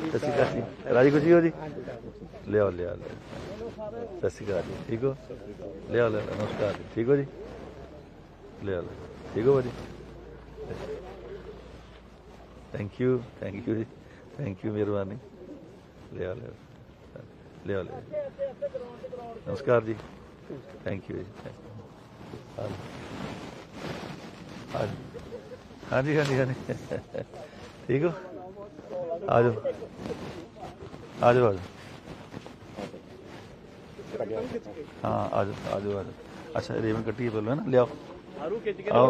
ਸਤਿ ਸ਼੍ਰੀ ਅਕਾਲ ਜੀ। ਰਾਜੀ ਖੁਸ਼ੀ ਹੋ ਜੀ? ਲਿਆਓ ਲਿਆਓ ਲਿਆਓ। ਸਤਿ ਸ਼੍ਰੀ ਅਕਾਲ ਜੀ। ਠੀਕ ਹੋ? ਲਿਆਓ ਲਿਆਓ, ਨਮਸਕਾਰ ਜੀ। ਠੀਕ ਹੋ ਜੀ? ਲਿਆਓ ਠੀਕ ਹੋ ਜੀ ਥੈਂਕ ਯੂ ਥੈਂਕ ਯੂ ਜੀ। ਥੈਂਕ ਯੂ ਮਿਹਰਬਾਨੀ। ਲਿਆਓ ਲਿਆਓ। ਲਿਆਓ ਲਿਆਓ ਨਮਸਕਾਰ ਜੀ। ਥੈਂਕ ਯੂ ਜੀ। ਹਾਂਜੀ ਹਾਂਜੀ ਹਾਂਜੀ। ਠੀਕ ਹੋ? ਆ ਜਾਓ ਆ ਜਾਓ ਆ ਜਾਓ ਹਾਂ ਆ ਜਾਓ ਆ ਜਾਓ ਆ ਜਾਓ ਅੱਛਾ ਰੇਵਨ ਕੱਟੀ ਪਹਿਲਾਂ ਨਾ ਲਿਆਓ। ਆਰੂ ਖਿੱਚ ਕੇ ਆਓ।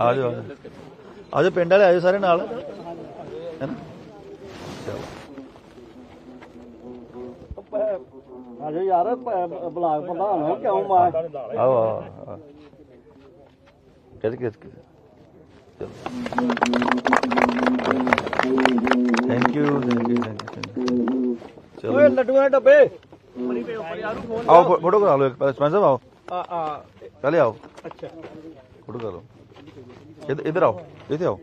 ਆ ਜਾਓ ਆ ਜਾਓ ਪਿੰਡ ਵਾਲੇ ਆ ਜਾਓ ਸਾਰੇ ਨਾਲ। ਆਜੋ ਯਾਰ ਬਲਾਕ ਪ੍ਰਧਾਨ ਹੋ ਕਿਉਂ ਮਾਰ? ਆਓ ਆਓ ਕਿਹਦੇ ਕਿਹਦੇ thank you thank you thank you ਚਲੋ ਓਏ ਲੱਡੂਆਂ ਦੇ ਡੱਬੇ ਮਰੀ ਪੇ ਉੱਪਰ ਆਰੂ ਫੋਨ ਆਓ ਫੋਟੋ ਕਰਾ ਲਓ ਇੱਕ ਪਹਿਲੇ ਸਾਹਿਬ ਆਓ ਆ ਆ ਪਹਿਲੇ ਆਓ ਅੱਛਾ ਫੋਟੋ ਕਰਾ ਲਓ ਇੱਧਰ ਇੱਧਰ ਆਓ ਇੱਥੇ ਆਓ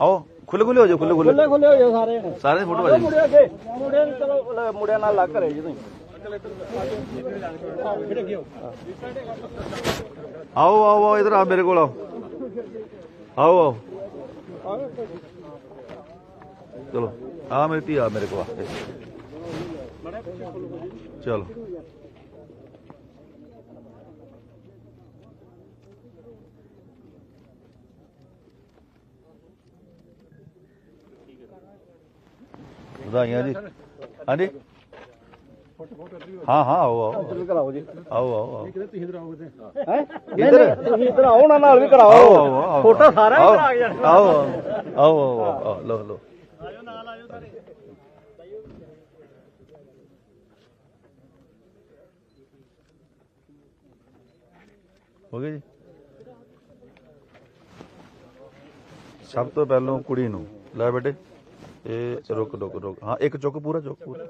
ਆਓ ਖੁੱਲੇ ਖੁੱਲੇ ਹੋ ਜਾਓ ਖੁੱਲੇ ਖੁੱਲੇ ਖੁੱਲੇ ਖੁੱਲੇ ਹੋ ਜਾਓ ਸਾਰੇ ਸਾਰੇ ਦੀ ਫੋਟੋ ਆ ਆਜੋ ਜੀ ਮੁੰਡੇ ਅੱਗੇ ਮੁੰਡਿਆਂ ਨੂੰ ਚਲੋ ਲੈ, ਮੁੰਡਿਆਂ ਨਾਲ ਲੱਗ ਕਰੇ ਜੀ ਤੁਸੀਂ ਆਓ ਆਓ ਆਓ ਇੱਧਰ ਆ ਮੇਰੇ ਕੋਲ ਆਓ ਆਓ ਆਓ। ਚਲੋ ਆ ਮੇਰੀ ਧੀ ਆ ਮੇਰੇ ਕੋਲ ਆ। ਚਲੋ। ਵਧਾਈਆਂ ਜੀ। ਹਾਂਜੀ? ਹਾਂ ਹਾਂ ਆਓ ਆਓ। ਕਰਾਓ ਜੀ। ਆਓ ਆਓ ਆਓ। ਹੈ? ਇੱਧਰ। ਤੁਸੀਂ ਇੱਧਰ ਆਓ ਉਹਨਾਂ ਨਾਲ ਵੀ ਆਓ ਕਰਾਓ ਆਓ ਆਓ। ਫੋਟੋ ਸਾਰਿਆਂ ਆਓ, ਕਰਾ ਕੇ ਜਾਣੀ ਆਓ ਆਓ ਆਓ ਆਓ ਲੋ ਲੋ ਆਜੋ ਨਾਲ ਆਜੋ ਸਾਰੇ। ਹੋ ਗਿਆ ਜੀ? ਸਭ ਤੋਂ ਪਹਿਲਾਂ ਕੁੜੀ ਨੂੰ। ਲੈ ਬੇਟੇ ਇਹ ਰੁਕ ਰੁਕ ਰੁਕ। ਹਾਂ ਇੱਕ ਚੁੱਕ ਪੂਰਾ ਚੁੱਕ ਪੂਰਾ।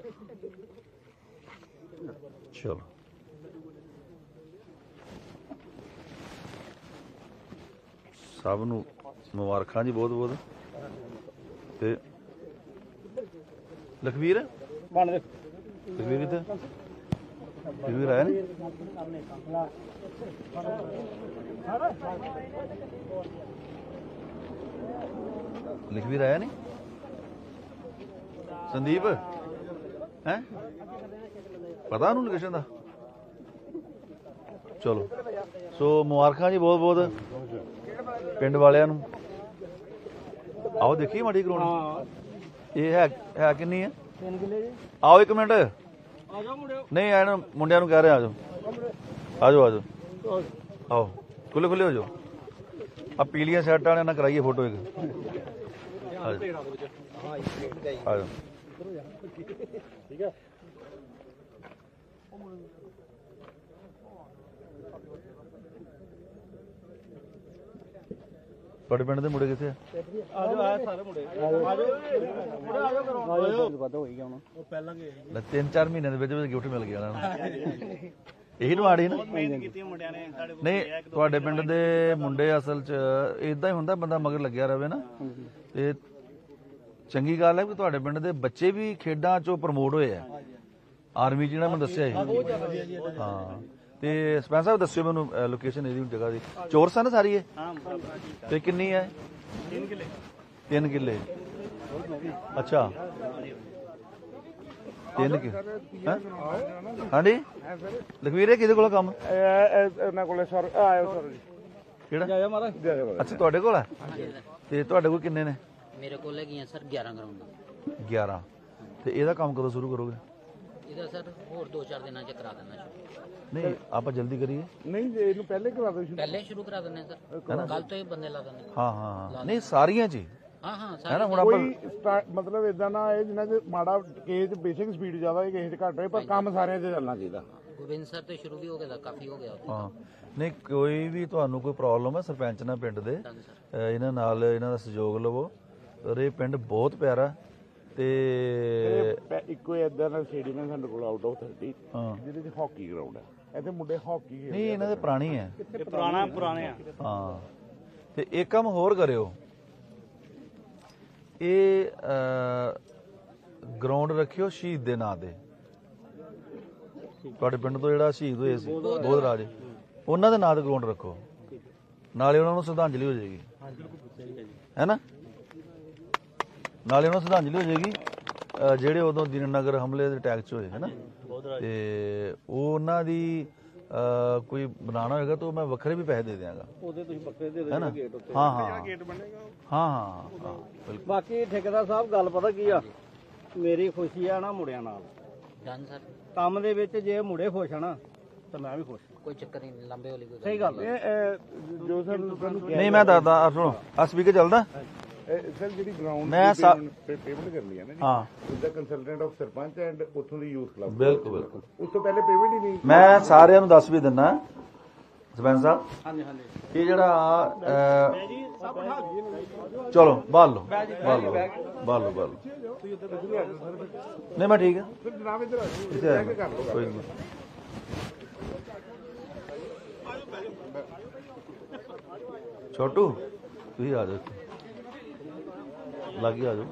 ਚਲੋ ਸਭ ਨੂੰ ਮੁਬਾਰਕਾਂ ਜੀ ਬਹੁਤ ਬਹੁਤ। ਤੇ ਲਖਵੀਰ? ਬਣ ਦੇ ਲਖਵੀਰ ਇੱਥੇ ਲਖਵੀਰ ਆਇਆ ਨੀ ਲਖਵੀਰ ਆਇਆ ਨਹੀਂ? ਸੰਦੀਪ? ਹੈ? ਪਤਾ ਉਹਨੂੰ ਲੋਕੇਸ਼ਨ ਦਾ? ਚਲੋ। ਸੋ ਮੁਬਾਰਕਾਂ ਜੀ ਬਹੁਤ ਬਹੁਤ ਪਿੰਡ ਵਾਲਿਆਂ ਨੂੰ। ਆਓ ਦੇਖੀ ਮਾੜੀ ਕਰਾਉਣੀ ਇਹ ਹੈ ਹੈ ਕਿੰਨੀ ਹੈ ਤਿੰਨ ਕਿੱਲੇ ਜੀ। ਆਓ ਇੱਕ ਮਿੰਟ। ਆਜੋ ਮੁੰਡਿਓ। ਨਹੀਂ ਐਨ ਮੁੰਡਿਆਂ ਨੂੰ ਕਹਿ ਰਿਹਾ ਆਜੋ ਆਜੋ ਆਜੋ ਆਓ। ਖੁੱਲੇ ਖੁੱਲੇ ਹੋ ਜਾਓ। ਆ ਪੀਲੀਆਂ ਸ਼ਰਟਾਂ ਵਾਲਿਆਂ ਨਾਲ ਕਰਾਈਏ ਫੋਟੋ ਇੱਕ। ਆਜੋ ਆਜੋ ਠੀਕ ਹੈ ਤੁਹਾਡੇ ਪਿੰਡ ਦੇ ਮੁੰਡੇ ਕਿੱਥੇ ਆ? ਆਜੋ ਆ ਸਾਰੇ ਮੁੰਡੇ। ਆਜੋ ਮੁੰਡੇ ਆਜੋ ਕਰੋ। ਆਜੋ ਪਤਾ ਹੋਈ ਗਿਆ ਹੁਣ। ਉਹ ਪਹਿਲਾਂ ਗਏ ਲੈ ਤਿੰਨ ਚਾਰ ਮਹੀਨਿਆਂ ਦੇ ਵਿੱਚ ਵਿੱਚ ਗਿਫਟ ਮਿਲ ਗਿਆ ਇਹਨਾਂ ਨੂੰ। ਇਹੀ ਨੂੰ ਆੜੀ ਨਾ। ਮਿਹਨਤ ਕੀਤੀ ਮੁੰਡਿਆਂ ਨੇ ਸਾਡੇ ਨਹੀਂ ਤੁਹਾਡੇ ਪਿੰਡ ਦੇ ਮੁੰਡੇ ਅਸਲ 'ਚ ਇਦਾਂ ਹੀ ਹੁੰਦਾ ਬੰਦਾ ਮਗਰ ਲੱਗਿਆ ਰਵੇ ਨਾ। ਤੇ ਚੰਗੀ ਗੱਲ ਹੈ ਕਿ ਤੁਹਾਡੇ ਪਿੰਡ ਦੇ ਬੱਚੇ ਵੀ ਖੇਡਾਂ 'ਚੋਂ ਪ੍ਰਮੋਟ ਹੋਏ ਆ। ਆਰਮੀ ਜਿਹੜਾ ਮੈਨੂੰ ਦੱਸਿਆ ਸੀ। ਹਾਂ। ਤੇ ਸਰਪੰਚ ਸਾਹਿਬ ਦੱਸਿਓ ਮੈਨੂੰ ਲੋਕੇਸ਼ਨ ਇਹਦੀ ਜਗ੍ਹਾ ਦੀ। ਚੋਰ ਸਨ ਸਾਰੀ ਇਹ? ਹਾਂ ਤੇ ਕਿੰਨੀ ਹੈ? ਤਿੰਨ ਕਿੱਲੇ। 3 ਕਿੱਲੇ। ਅੱਛਾ। ਤਿੰਨ ਕਿ ਹੈਂ? ਹਾਂਜੀ? ਲਖਵੀਰ ਇਹ ਕਿਹਦੇ ਕੋਲ ਆ ਕੰਮ ਇਹਨਾਂ ਕੋਲੇ ਸਰ ਆਇਓ ਸਰ ਜੀ। ਕਿਹੜਾ? ਜਾਇਆ ਮਹਾਰਾਜ ਅੱਛਾ ਤੁਹਾਡੇ ਕੋਲ ਹੈ? ਤੇ ਤੁਹਾਡੇ ਕੋਲ ਕਿੰਨੇ ਨੇ? ਮੇਰੇ ਕੋਲ ਹੈਗੀਆਂ ਸਰ 11 ਗਰਾਊਂਡ 11 ਤੇ ਇਹਦਾ ਕੰਮ ਕਦੋਂ ਸ਼ੁਰੂ ਕਰੋਗੇ? ਇਹਦਾ ਸਰ ਹੋਰ 2-4 ਦਿਨਾਂ ਚ ਕਰਾ ਦੇਣਾ ਸ਼ੁਰੂ। ਨਹੀਂ ਆਪਾਂ ਜਲਦੀ ਕਰੀਏ। ਨਹੀਂ ਇਹਨੂੰ ਪਹਿਲੇ ਕਰਾ ਦਿਓ ਪਹਿਲੇ ਸ਼ੁਰੂ ਕਰਾ ਦਿੰਦੇ ਸਰ। ਕੱਲ ਤੋਂ ਹੀ ਬੰਦੇ ਲਾ ਦਿੰਦੇ ਹਾਂ। ਹਾਂ ਹਾਂ ਨਹੀਂ ਸਾਰੀਆਂ ਚ ਹੀ। ਹਾਂ ਹਾਂ ਨਾ ਹੁਣ ਆਪਾਂ ਸਟਾ- ਮਤਲਬ ਇਦਾਂ ਨਾ ਇਹ ਜਿੰਨਾ ਚ ਮਾੜਾ ਕਿਸੇ ਬੇਸਿਕ ਸਪੀਡ ਜ਼ਿਆਦਾ ਹੈ ਕਿਸੇ ਘੱਟ ਹੈ ਪਰ ਕੰਮ ਸਾਰਿਆਂ ਤੇ ਚੱਲਣਾ ਚਾਹੀਦਾ। ਗੋਬਿੰਦ ਸਰ ਤੇ ਸ਼ੁਰੂ ਵੀ ਹੋ ਗਿਆ ਦਾ ਕਾਫੀ ਹੋ ਗਿਆ ਹਾਂ। ਨਹੀਂ ਕੋਈ ਵੀ ਤੁਹਾਨੂੰ ਕੋਈ ਪ੍ਰੋਬਲਮ ਹੈ ਸਰਪੰਚ ਨਾਲ ਪਿੰਡ ਦੇ ਇਹਨਾਂ ਨਾਲ ਇਹਨਾਂ ਦਾ ਸਹਿਯੋਗ ਲਵੋ। ਔਰ ਇਹ ਪਿੰਡ ਬਹੁਤ ਪਿਆਰਾ ਤੇ ਇੱਕੋ ਇਦਾਂ ਦਾ ਸਟੇਡੀਅਮ ਹੈ ਸਾਡੇ ਕੋਲ ਆਊਟ ਆਫ 30 ਹਾਂ। ਜਿਹਦੇ ਚ ਹਾਕੀ ਗਰਾਊਂਡ ਹੈ। ਇੱਥੇ ਮੁੰਡੇ ਹਾਕੀ ਖੇਡਦੇ ਨਹੀਂ ਇਹਨਾਂ ਦੇ ਪੁਰਾਣੀ ਹੈ ਇਹ ਪੁਰਾਣਾ ਪੁਰਾਣੇ ਆ। ਹਾਂ। ਤੇ ਇੱਕ ਕੰਮ ਹੋਰ ਕਰਿਓ। ਇਹ ਗਰਾਊਂਡ ਰੱਖਿਓ ਸ਼ਹੀਦ ਦੇ ਨਾਂ ਤੇ। ਤੁਹਾਡੇ ਪਿੰਡ ਤੋਂ ਜਿਹੜਾ ਸ਼ਹੀਦ ਹੋਏ ਸੀ ਬੋਧ ਰਾਜ ਉਹਨਾਂ ਦੇ ਨਾਂ ਤੇ ਗਰਾਊਂਡ ਰੱਖੋ। ਨਾਲੇ ਉਹਨਾਂ ਨੂੰ ਸ਼ਰਧਾਂਜਲੀ ਹੋ ਜਾਏਗੀ। ਹੈਨਾ? ਨਾਲੇ ਉਹਨਾਂ ਨੂੰ ਸ਼ਰਧਾਂਜਲੀ ਹੋ ਜਾਏਗੀ ਜਿਹੜੇ ਉਦੋਂ ਦੀਨਨਗਰ ਹਮਲੇ ਦੇ ਅਟੈਕ ਚ ਹੋਏ ਹੈਨਾ? ਤੇ ਉਹ ਉਹਨਾਂ ਦੀ ਕੋਈ ਬਣਾਉਣਾ ਹੋਏਗਾ ਤਾਂ ਮੈਂ ਵੱਖਰੇ ਵੀ ਪੈਸੇ ਦੇ ਦਿਆਂਗਾ। ਉਹਦੇ ਤੁਸੀਂ ਬੱਕਰੇ ਦੇ ਹੈਨਾ ਦੇ ਗੇਟ ਉੱਤੇ। ਹਾਂ ਹਾਂ। ਹਾਂ ਹਾਂ ਹਾਂ ਬਿਲਕੁਲ। ਬਾਕੀ ਠੇਕੇਦਾਰ ਸਾਹਿਬ ਗੱਲ ਪਤਾ ਕੀ ਆ? ਮੇਰੀ ਖੁਸ਼ੀ ਆ ਨਾ ਮੁੰਡਿਆਂ ਨਾਲ। Done sir. ਕੰਮ ਦੇ ਵਿੱਚ ਜੇ ਮੁੰਡੇ ਖੁਸ਼ ਆ ਨਾ ਤਾਂ ਮੈਂ ਵੀ ਖੁਸ਼ ਕੋਈ ਚੱਕਰ ਨਹੀਂ ਲੰਬੇ ਵਾਲੀ ਕੋਈ ਗੱਲ ਸਹੀ ਗੱਲ ਇਹ ਇਹ ਜੋ ਸਰ ਨਹੀਂ ਮੈਂ ਦੱਸਦਾ ਸੁਣੋ ਆ ਸਪੀਕਰ ਚੱਲਦਾ। ਸਰ ਜਿਹੜੀ ਗਰਾਊਂਡ ਮੈਂ ਸਾ- ਪੇਮੈਂਟ ਕਰਨੀ ਹੈ ਨਾ ਜੀ। ਹਾਂ। ਉਹਦਾ ਕੰਸਲਟੈਂਟ ਆਫ ਸਰਪੰਚ ਐਂਡ ਉੱਥੋਂ ਦੀ ਯੂਥ ਕਲੱਬ ਬਿਲਕੁਲ ਬਿਲਕੁਲ। ਉਸ ਤੋਂ ਪਹਿਲੇ ਪੇਮੈਂਟ ਹੀ ਨਹੀਂ। ਮੈਂ ਸਾਰਿਆਂ ਨੂੰ ਦੱਸ ਵੀ ਦਿੰਨਾ ਸਰਪੰਚ ਸਾਹਿਬ। ਹਾਂਜੀ ਹਾਂਜੀ। ਇਹ ਜਿਹੜਾ ਅਹ, ਚਲੋ ਬਾਲ ਲਓ। ਬਾਲ ਲਓ। ਬਾਲ ਲਓ ਬਾਲ ਲਓ। ਨਹੀਂ ਮੈਂ ਠੀਕ ਹੈ। ਫਿਰ ਜਨਾਬ ਇੱਧਰ ਆ ਜਾਓ। ਇੱਥੇ ਆ ਕੇ ਕਰ ਲਓ ਕੋਈ ਨਹੀਂ। ਛੋਟੂ ਤੁਸੀਂ ਆ ਜਾਓ ਲੱਗੀ ਆ ਜਾਓ।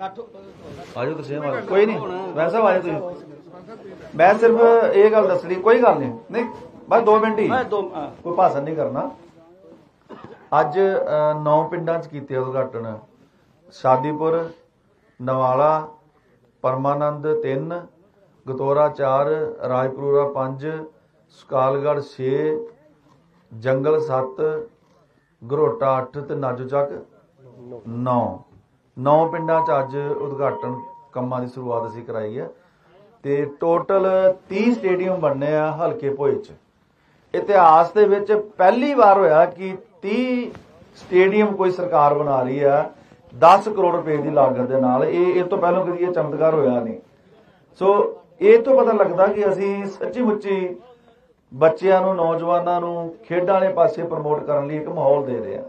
ਆ ਜਾਓ ਤੁਸੀਂ ਮਾਰੋ ਕੋਈ ਨਹੀਂ ਵੈਸਾ ਆ ਜਾਓ ਤੁਸੀਂ। ਮੈਂ ਸਿਰਫ ਇਹ ਗੱਲ ਦੱਸਣੀ ਕੋਈ ਗੱਲ ਨਹੀਂ। ਨਹੀਂ ਬਸ 2 ਮਿੰਟ ਹੀ। ਕੋਈ ਭਾਸ਼ਣ ਨਹੀਂ ਕਰਨਾ। ਅੱਜ 9 ਪਿੰਡਾਂ 'ਚ ਕੀਤੇ ਉਦਘਾਟਨ। ਸ਼ਾਦੀਪੁਰ ਨਵਾਲਾ ਪਰਮਾਨੰਦ 3 ਗਤੋਰਾ 4 ਰਾਜਪੁਰਾ 5 ਸੁਕਾਲਗੜ 6 ਜੰਗਲ 7 ਗਰੋਟਾ 8 ਤੇ ਨਾਜੋ ਚੱਕ 9 9 ਪਿੰਡਾਂ 'ਚ ਅੱਜ ਉਦਘਾਟਨ ਕੰਮਾਂ ਦੀ ਸ਼ੁਰੂਆਤ ਅਸੀਂ ਕਰਾਈ ਹੈ। ਤੇ ਟੋਟਲ 30 ਸਟੇਡੀਅਮ ਬਣਨੇ ਆ ਹਲਕੇ ਭੋਏ 'ਚ। ਇਤਿਹਾਸ ਦੇ ਵਿੱਚ ਪਹਿਲੀ ਵਾਰ ਹੋਇਆ ਕਿ 30 ਸਟੇਡੀਅਮ ਕੋਈ ਸਰਕਾਰ ਬਣਾ ਰਹੀ ਆ 10 ਕਰੋੜ ਰੁਪਏ ਦੀ ਲਾਗਤ ਦੇ ਨਾਲ ਇਹ ਇਹ ਤੋਂ ਪਹਿਲਾਂ ਕਦੀ ਇਹ ਚਮਤਕਾਰ ਹੋਇਆ ਨਹੀਂ। ਸੋ ਇਹ ਤੋਂ ਪਤਾ ਲੱਗਦਾ ਕਿ ਅਸੀਂ ਸੱਚੀ ਮੁੱਚੀ ਬੱਚਿਆਂ ਨੂੰ, ਨੌਜਵਾਨਾਂ ਨੂੰ, ਖੇਡਾਂ ਵਾਲੇ ਪਾਸੇ ਪ੍ਰਮੋਟ ਕਰਨ ਲਈ ਇੱਕ ਮਾਹੌਲ ਦੇ ਰਹੇ ਹਾਂ।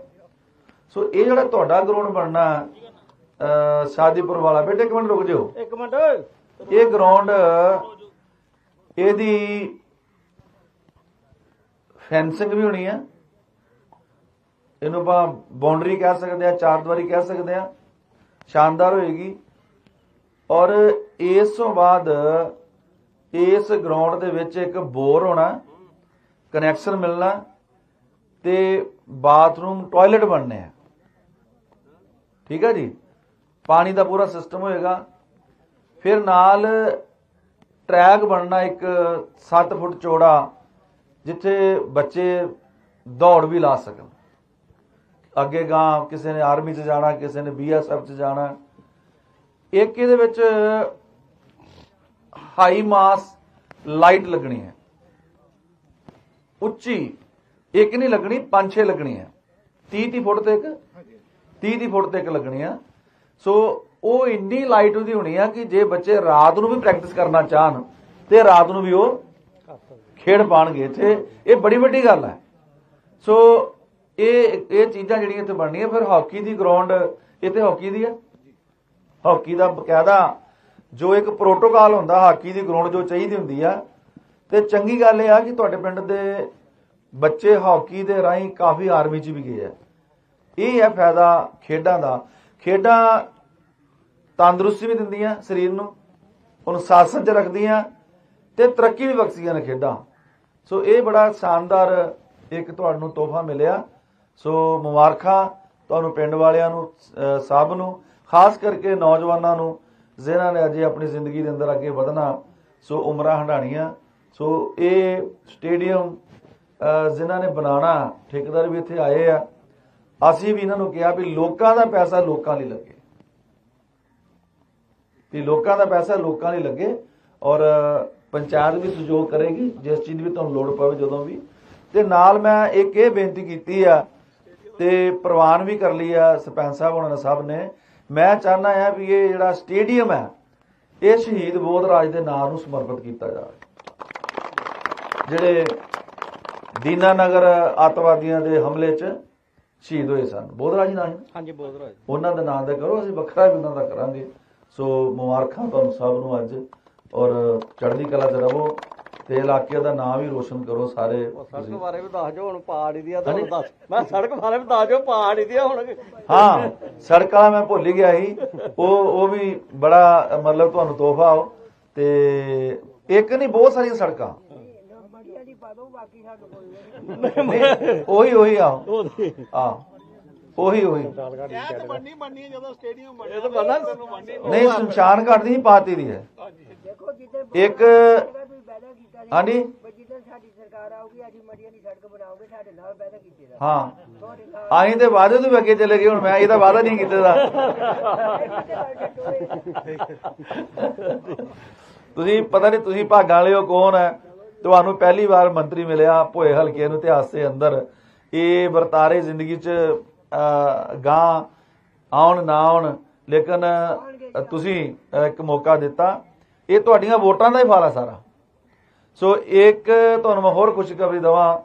ਸੋ ਇਹ ਜਿਹੜਾ ਤੁਹਾਡਾ ਗਰਾਊਂਡ ਬਣਨਾ ਸ਼ਾਦੀਪੁਰ ਵਾਲਾ ਬੇਟੇ ਇੱਕ ਮਿੰਟ ਰੁਕ ਜਾਓ। ਇੱਕ ਮਿੰਟ। ਇਹ ਗਰਾਊਂਡ ਇਹਦੀ ਫੈਂਸਿੰਗ ਵੀ ਹੋਣੀ ਆ। ਇਹਨੂੰ ਆਪਾਂ ਬਾਉਂਡਰੀ ਕਹਿ ਸਕਦੇ ਆ ਚਾਰ ਦੀਵਾਰੀ ਕਹਿ ਸਕਦੇ ਆ। ਸ਼ਾਨਦਾਰ ਹੋਏਗੀ। ਔਰ ਇਸ ਤੋਂ ਬਾਅਦ ਇਸ ਗਰਾਊਂਡ ਦੇ ਵਿੱਚ ਇੱਕ ਬੋਰ ਹੋਣਾ ਕਨੈਕਸ਼ਨ ਮਿਲਣਾ ਤੇ ਬਾਥਰੂਮ ਟਾਇਲਟ ਬਣਨੇ ਆ। ਠੀਕ ਹੈ ਜੀ? ਪਾਣੀ ਦਾ ਪੂਰਾ ਸਿਸਟਮ ਹੋਏਗਾ। ਫਿਰ ਨਾਲ ਟਰੈਕ ਬਣਨਾ ਇੱਕ 7 ਫੁੱਟ ਚੌੜਾ, ਜਿੱਥੇ ਬੱਚੇ ਦੌੜ ਵੀ ਲਾ ਸਕਣ। ਅੱਗੇ ਗਾਂ ਕਿਸੇ ਨੇ ਆਰਮੀ 'ਚ ਜਾਣਾ, ਕਿਸੇ ਨੇ ਬੀਐਸਐਫ 'ਚ ਜਾਣਾ। ਇੱਕ ਇਹਦੇ ਵਿੱਚ ਹਾਈ ਮਾਸ ਲਾਈਟ ਲੱਗਣੀ ਹੈ। ਉੱਚੀ, ਇੱਕ ਨਹੀਂ ਲੱਗਣੀ ਪੰਜ ਛੇ ਲੱਗਣੀ ਹੈ। 30 30 ਫੁੱਟ ਤੇ ਇੱਕ 30 ਦੀ ਫੁੱਟ ਤੇ ਇੱਕ ਲੱਗਣੀ ਆ। ਸੋ ਉਹ ਇੰਨੀ ਲਾਈਟ ਉਹਦੀ ਹੋਣੀ ਆ ਕਿ ਜੇ ਬੱਚੇ ਰਾਤ ਨੂੰ ਵੀ ਪ੍ਰੈਕਟਿਸ ਕਰਨਾ ਚਾਹਣ, ਤੇ ਰਾਤ ਨੂੰ ਵੀ ਉਹ ਖੇਡ ਪਾਣਗੇ। ਇੱਥੇ ਇਹ ਬੜੀ ਵੱਡੀ ਗੱਲ ਹੈ। ਸੋ ਇਹ ਇਹ ਚੀਜ਼ਾਂ ਜਿਹੜੀਆਂ ਇੱਥੇ ਬਣਨੀਆਂ, ਫਿਰ ਹਾਕੀ ਦੀ ਗਰਾਊਂਡ ਇੱਥੇ ਹਾਕੀ ਦੀ ਆ। ਹਾਕੀ ਦਾ ਬਕਾਇਦਾ ਜੋ ਇੱਕ ਪ੍ਰੋਟੋਕਾਲ ਹੁੰਦਾ, ਹਾਕੀ ਦੀ ਗਰਾਊਂਡ ਜੋ ਚਾਹੀਦੀ ਹੁੰਦੀ ਆ। ਤੇ ਚੰਗੀ ਗੱਲ ਇਹ ਆ ਕਿ ਤੁਹਾਡੇ ਪਿੰਡ ਦੇ ਬੱਚੇ ਹਾਕੀ ਦੇ ਰਾਹੀਂ ਕਾਫੀ ਆਰਮੀ 'ਚ ਵੀ ਗਏ ਆ। ਇਹ ਹੈ ਫਾਇਦਾ ਖੇਡਾਂ ਦਾ। ਖੇਡਾਂ ਤੰਦਰੁਸਤੀ ਵੀ ਦਿੰਦੀਆਂ ਸਰੀਰ ਨੂੰ, ਅਨੁਸ਼ਾਸਨ 'ਚ ਰੱਖਦੀਆਂ ਤੇ ਤਰੱਕੀ ਵੀ ਬਖਸ਼ਦੀਆਂ ਨੇ ਖੇਡਾਂ। ਸੋ ਇਹ ਬੜਾ ਸ਼ਾਨਦਾਰ ਇੱਕ ਤੁਹਾਨੂੰ ਤੋਹਫਾ ਮਿਲਿਆ। ਸੋ ਮੁਬਾਰਕਾਂ ਤੁਹਾਨੂੰ ਪਿੰਡ ਵਾਲਿਆਂ ਨੂੰ ਸਭ ਨੂੰ, ਖਾਸ ਕਰਕੇ ਨੌਜਵਾਨਾਂ ਨੂੰ, ਜਿਨ੍ਹਾਂ ਨੇ ਅਜੇ ਆਪਣੀ ਜ਼ਿੰਦਗੀ ਦੇ ਅੰਦਰ ਅੱਗੇ ਵਧਣਾ। ਸੋ ਉਮਰਾਂ ਹੰਡਾਣੀਆਂ ਸੋ ਇਹ ਸਟੇਡੀਅਮ, ਅਹ, ਜਿਨ੍ਹਾਂ ਨੇ ਬਣਾਉਣਾ, ਠੇਕੇਦਾਰ ਵੀ ਇੱਥੇ ਆਏ ਆ। ਅਸੀਂ ਵੀ ਇਹਨਾਂ ਨੂੰ ਕਿਹਾ ਵੀ ਲੋਕਾਂ ਦਾ ਪੈਸਾ ਲੋਕਾਂ ਲਈ ਲੱਗੇ। ਵੀ ਲੋਕਾਂ ਦਾ ਪੈਸਾ ਲੋਕਾਂ ਲਈ ਲੱਗੇ ਔਰ ਪੰਚਾਇਤ ਵੀ ਸਹਿਯੋਗ ਕਰੇਗੀ, ਜਿਸ ਚੀਜ਼ ਦੀ ਵੀ ਤੁਹਾਨੂੰ ਲੋੜ ਪਵੇ ਜਦੋਂ ਵੀ। ਤੇ ਨਾਲ ਮੈਂ ਇੱਕ ਇਹ ਬੇਨਤੀ ਕੀਤੀ ਆ ਤੇ ਪ੍ਰਵਾਨ ਵੀ ਕਰ ਲਈ ਆ ਸਰਪੰਚ ਸਾਹਿਬ ਉਹਨਾਂ ਸਭ ਨੇ। ਮੈਂ ਚਾਹੁੰਦਾ ਆ ਵੀ ਇਹ ਜਿਹੜਾ ਸਟੇਡੀਅਮ ਹੈ ਇਹ ਸ਼ਹੀਦ ਬੋਧ ਰਾਜ ਦੇ ਨਾਮ ਨੂੰ ਸਮਰਪਿਤ ਕੀਤਾ ਜਾਵੇ। ਜਿਹੜੇ ਦੀਨਾਨਗਰ ਅੱਤਵਾਦੀਆਂ ਦੇ ਹਮਲੇ 'ਚ ਸ਼ਹੀਦ ਹੋਏ ਸਨ। ਬੋਧ ਰਾਜ ਨਾਮ? ਸੀ। ਹਾਂਜੀ ਬੋਲ ਰਿਹਾ ਉਹਨਾਂ ਦੇ ਨਾਂ ਦਾ ਕਰੋ ਅਸੀਂ ਵੱਖਰਾ ਵੀ ਉਹਨਾਂ ਦਾ ਕਰਾਂਗੇ। ਸੋ ਮੁਬਾਰਕਾਂ ਤੁਹਾਨੂੰ ਸਭ ਨੂੰ ਅੱਜ। ਔਰ ਚੜ੍ਹਦੀ ਕਲਾ 'ਚ ਰਹੋ ਤੇ ਇਲਾਕੇ ਦਾ ਨਾਮ ਵੀ ਰੋਸ਼ਨ ਕਰੋ ਸਾਰੇ ਸੜਕ ਬਾਰੇ ਵੀ ਦੱਸ ਜੋ ਹੁਣ ਪਹਾੜੀ ਦੀ ਆ ਤੁਹਾਨੂੰ ਦੱਸ। ਮੈਂ ਸੜਕ ਬਾਰੇ ਵੀ ਦੱਸ ਜੋ ਪਹਾੜੀ ਦੀ ਹੁਣ। ਹਾਂ ਸੜਕ ਵਾਲਾ ਮੈਂ ਭੁੱਲ ਹੀ ਗਿਆ ਸੀ। ਉਹ ਉਹ ਵੀ ਬੜਾ ਮਤਲਬ ਤੁਹਾਨੂੰ ਤੋਹਫਾ ਉਹ ਤੇ ਇੱਕ ਨਹੀਂ ਬਹੁਤ ਸਾਰੀਆਂ ਸੜਕਾਂ। ਨਹੀਂ, ਉਹੀ ਉਹੀ ਆ। ਆ। ਉਹੀ ਉਹੀ। ਮੰਨੀ ਮੰਨੀ ਜਦੋਂ ਸਟੇਡੀਅਮ ਬਣਿਆ ਇਹ ਤਾਂ ਬੰਨਾ ਨਹੀਂ ਸ਼ਮਸ਼ਾਨ ਘਾਟ ਦੀ ਹੀ। ਪਾਤੀ ਦੀ ਹੈ ਇੱਕ ਹਾਂਜੀ। ਜਿੱਦਾਂ ਸਾਡੀ ਸਰਕਾਰ ਆਊਗੀ ਅਸੀਂ ਮੜੀਆਂ ਦੀ ਸੜਕ ਬਣਾਓਗੇ ਸਾਡੇ ਨਾਲ ਵਾਅਦਾ ਕੀਤੇ ਦਾ। ਹਾਂ। ਆਹੀਂ ਤੇ ਵਾਅਦੇ ਤੋਂ ਅੱਗੇ ਚਲੇ ਗਏ ਹੁਣ ਮੈਂ ਇਹਦਾ ਵਾਅਦਾ ਨਹੀਂ ਕੀਤੇ ਦਾ ਤੁਸੀਂ ਪਤਾ ਨਹੀਂ ਤੁਸੀਂ ਭਾਗਾਂ ਵਾਲੇ ਹੋ ਕੌਣ ਹੈ? ਤੁਹਾਨੂੰ ਪਹਿਲੀ ਵਾਰ ਮੰਤਰੀ ਮਿਲਿਆ ਭੋਏ ਹਲਕੇ ਨੂੰ ਇਤਿਹਾਸ ਦੇ ਅੰਦਰ। ਇਹ ਵਰਤਾਰੇ ਜ਼ਿੰਦਗੀ 'ਚ ਗਾਂ ਆਉਣ ਨਾ ਆਉਣ ਲੇਕਿਨ ਤੁਸੀਂ ਇੱਕ ਮੌਕਾ ਦਿੱਤਾ। ਇਹ ਤੁਹਾਡੀਆਂ ਵੋਟਾਂ ਦਾ ਹੀ ਫਲ ਆ ਸਾਰਾ। ਸੋ ਇੱਕ ਤੁਹਾਨੂੰ ਮੈਂ ਹੋਰ ਖੁਸ਼ਖਬਰੀ ਦਵਾਂ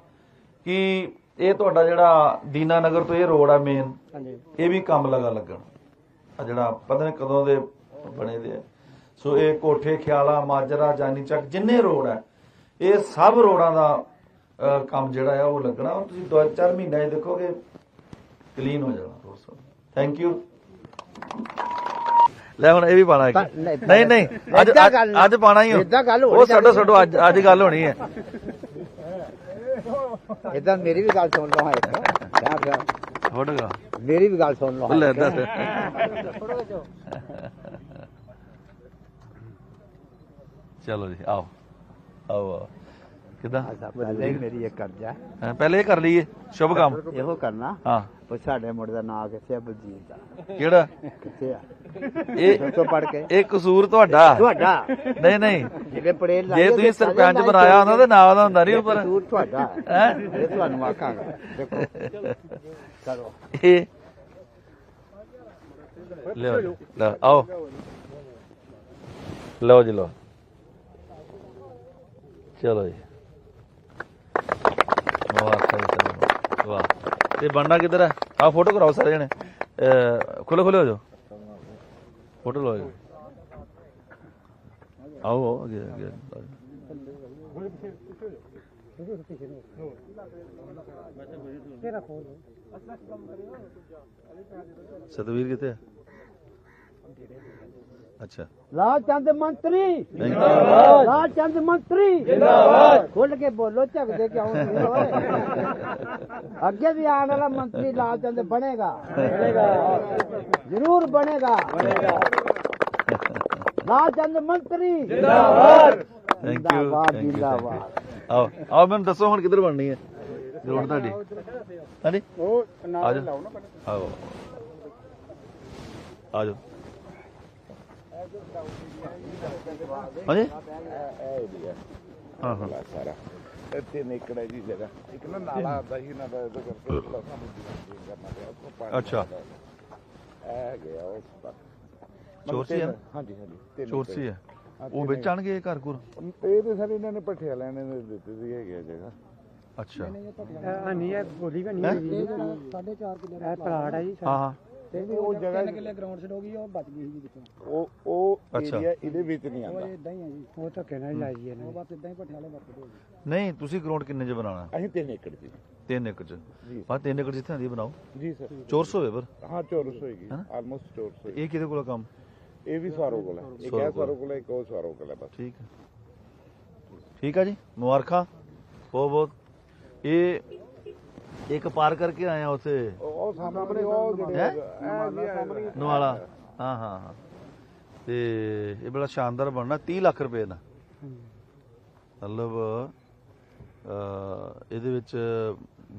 ਕਿ ਇਹ ਤੁਹਾਡਾ ਜਿਹੜਾ ਦੀਨਾਨਗਰ ਤੋਂ ਇਹ ਰੋਡ ਆ ਮੇਨ ਇਹ ਵੀ ਕੰਮ ਲਗਾ ਲੱਗਣ। ਆ ਜਿਹੜਾ ਪਤਾ ਨਹੀਂ ਕਦੋਂ ਦੇ ਬਣੇ ਦੇ ਸੋ ਇਹ ਕੋਠੇ ਖਿਆਲਾ ਮਾਜਰਾ ਜਾਨੀ ਚੱਕ ਜਿੰਨੇ ਰੋਡ ਆ ਇਹ ਸਭ ਰੋਡਾਂ ਦਾ ਕੰਮ ਜਿਹੜਾ ਆ ਉਹ ਲੱਗਣਾ। ਹੁਣ ਤੁਸੀਂ 2-4 ਮਹੀਨਿਆਂ 'ਚ ਦੇਖੋਗੇ ਕਲੀਨ ਹੋ ਜਾਣਾ ਰੋਡ ਥੈਂਕ ਯੂ ਲੈ ਹੁਣ ਇਹ ਵੀ ਪਾਣਾ ਨਹੀਂ ਨਹੀਂ ਅੱਜ ਅੱਜ- ਪਾਣਾ ਹੀ ਉਹ ਛੱਡੋ ਛੱਡੋ ਅੱਜ ਅੱਜ ਗੱਲ ਹੋਣੀ ਹੈ ਇਦਾਂ ਮੇਰੀ ਵੀ ਗੱਲ ਸੁਣ ਲਓ ਹਾਂ ਇੱਕ। ਫੋਟੋਗਾ ਮੇਰੀ ਵੀ ਗੱਲ ਸੁਣ ਲਓ ਹਾਂ। ਲੈ। ਦੱਸ। ਚਲੋ ਜੀ ਆਓ। ਆਓ ਕਿਦਾਂ? ਪਹਿਲੇ ਹੀ ਮੇਰੀ ਇੱਕ ਕਰਜ਼ਾ ਪਹਿਲੇ ਇਹ ਕਰ ਲਈਏ। ਸ਼ੁਭ ਕੰਮ। ਇਹੋ ਕਰਨਾ। ਹਾਂ। ਉਹ ਸਾਡੇ ਮੁੰਡੇ ਦਾ ਨਾਂ ਕਿੱਥੇ ਆ? ਬਲਜੀਤ ਦਾ। ਕਿਹੜਾ? ਕਿੱਥੇ ਆ? ਇਹ ਦੱਸੋ ਪੜ ਕੇ। ਇਹ ਕਸੂਰ ਤੁਹਾਡਾ। ਤੁਹਾਡਾ। ਨਹੀਂ ਨਹੀਂ। ਜਿਹੜੇ ਪੜੇ ਜੇ ਤੁਸੀਂ ਸਰਪੰਚ ਬਣਾਇਆ ਉਹਨਾਂ ਦੇ ਨਾਂ ਦਾ ਹੁੰਦਾ ਨਹੀਂ ਉੱਪਰ। ਕਸੂਰ ਤੁਹਾਡਾ। ਹੈਂ? ਇਹ ਤੁਹਾਨੂੰ ਆਖਾਂਗਾ। ਦੇਖੋ। ਕਰੋ। ਇਹ ਲਿਓ ਲਓ ਆਓ। ਲਓ ਜੀ ਲਓ। ਚਲੋ ਜੀ। ਵਾਹ, ਸਹੀ ਵਾਹ ਤੇ ਬਣਨਾ ਕਿੱਧਰ ਹੈ ਆ ਫੋਟੋ ਕਰਾਓ ਸਾਰੇ ਜਣੇ। ਖੁੱਲੇ ਖੁੱਲੇ ਹੋ ਜਾਓ। ਫੋਟੋ ਲਓ ਜੀ। ਆਓ ਅੱਗੇ ਅੱਗੇ ਆ ਸਤਵੀਰ ਕਿੱਥੇ ਹੈ ਅੱਛਾ। ਲਾਲ ਚੰਦ ਮੰਤਰੀ। ਯੂ ਲਾਲ ਚੰਦ ਮੰਤਰੀ। ਜਿੰਦਾਬਾਦ। ਖੁੱਲ ਕੇ ਬੋਲੋ ਝਗਦੇ ਕਿਉਂ ਨਹੀਂ ਓਏ ਅੱਗੇ ਵੀ ਆਉਣ ਵਾਲਾ ਮੰਤਰੀ ਲਾਲ ਚੰਦ ਬਣੇਗਾ। ਬਣੇਗਾ। ਜ਼ਰੂਰ ਬਣੇਗਾ। ਬਣੇਗਾ। ਲਾਲ ਚੰਦ ਮੰਤਰੀ। ਜਿੰਦਾਬਾਦ। ਥੈਂਕ ਯੂ ਜਿੰਦਾਬਾਦ ਜਿੰਦਾਬਾਦ। ਆਓ ਆਓ ਮੈਨੂੰ ਦੱਸੋ ਹੁਣ ਕਿੱਧਰ ਬਣਨੀ ਹੈ? ਰੋਡ ਤੁਹਾਡੀ। ਹਾਂਜੀ? ਉਹ ਆ ਜਾਓ। ਆਓ। ਆ ਜਾਓ। ਹਾਂਜੀ? ਹਾਂ ਹਾਂ। ਸਾਰਾ ਇੱਥੇ ਨਿਕੜਾ ਜੀ ਜਗ੍ਹਾ। ਇੱਕ ਨਾ ਨਾਲਾ ਆਉਂਦਾ ਸੀ ਨਾ ਦਾ ਇਹਦੇ ਕਰਕੇ ਥੋੜਾ ਸਾਨੂੰ ਦੀਵਾਨ ਕਰਨਾ ਪਿਆ ਉੱਥੋਂ ਪਾਣੀ ਅੱਛਾ। ਇਹ ਗਿਆ ਉਸ ਪਾਰ ਚੋਰਸੀ ਹੈ ਨਾ? ਹਾਂਜੀ ਹਾਂਜੀ ਤਿੰਨ ਚੋਰਸੀ ਹੈ ਉਹ ਵਿੱਚ ਆਣਗੇ ਘਰ ਘੁਰ? ਇਹ ਤੇ ਸਰ ਇਹਨਾਂ ਨੇ ਪੱਠਿਆ ਲੈਣੇ ਨੇ ਦਿੱਤੇ ਸੀ ਹੈਗੇ ਆ ਜਗ੍ਹਾ। ਅੱਛਾ। ਨਹੀਂ ਇਹ ਬੋਲੀ ਵੀ ਹੈਂ? ਨਹੀਂ 4.5 ਕਿਲੋ ਇਹ ਪਲਾਟ ਹੈ ਜੀ ਹਾਂ ਹਾਂ। ਤੇ ਉਹ ਜਗ੍ਹਾ ਕਿੱਲੇ ਗਰਾਊਂਡ ਛਡ ਹੋ ਗਈ ਉਹ ਬਚ ਗਈ ਸੀ ਵਿੱਚੋਂ। ਉਹ ਉਹ ਅੱਛਾ। ਏਰੀਆ ਇਹਦੇ ਵਿੱਚ ਨਹੀਂ ਆਉਂਦਾ। ਇਦਾਂ ਹੀ ਹੈ ਜੀ। ਉਹ ਧੱਕੇ ਨਾਲ ਹੀ ਲਾਈ ਜੀ ਉਹ ਬਸ ਇਦਾਂ ਹੀ ਪਠਿਆਲੇ ਵਰਤਦੇ ਹੋ ਨਹੀਂ ਤੁਸੀਂ ਗਰਾਊਂਡ ਕਿੰਨੇ ਚ ਬਣਾਉਣਾ? ਅਸੀਂ 3 ਏਕੜ ਜੀ 3 ਏਕੜ ਚ। ਜੀ। ਬਾ 3 ਏਕੜ ਜਿੱਥੇ ਆਂਦੀ ਬਣਾਓ। ਜੀ ਸਰ। ਚੋਰਸ ਹੋਵੇ ਪਰ। ਹਾਂ ਚੌਰਸ ਹੋਏਗੀ। ਹੈਨਾ? ਆਲਮੋਸਟ ਚੌਰਸ ਹੋਏਗੀ। ਇਹ ਕਿਹਦੇ ਕੋਲ ਆ ਕੰਮ? ਇਹ ਵੀ ਸਾਰੋ ਕੋਲ ਹੈ ਇੱਕ ਇਹ ਕੋਲ। ਸਾਰੋ ਕੋਲ ਹੈ ਇੱਕ ਉਹ ਸਾਰੋ ਕੋਲ ਹੈ ਬਸ। ਠੀਕ ਹੈ ਠੀਕ ਆ ਜੀ। ਮੁਬਾਰਕਾਂ। ਬਹੁਤ ਬਹੁਤ। ਇਹ ਇੱਕ ਪਾਰ ਕਰਕੇ ਆਏ ਆ ਉੱਥੇ। ਉਹ ਸਾਹਮਣੇ ਉਹ ਜਿਹੜੇ ਸਾਹਮਣੇ ਨਵਾਲਾ। ਹਾਂ ਹਾਂ ਹਾਂ। ਤੇ ਇਹ ਬੜਾ ਸ਼ਾਨਦਾਰ ਬਣਨਾ 30 ਲੱਖ ਰੁਪਏ ਦਾ। ਮਤਲਬ ਅ ਇਹਦੇ ਵਿੱਚ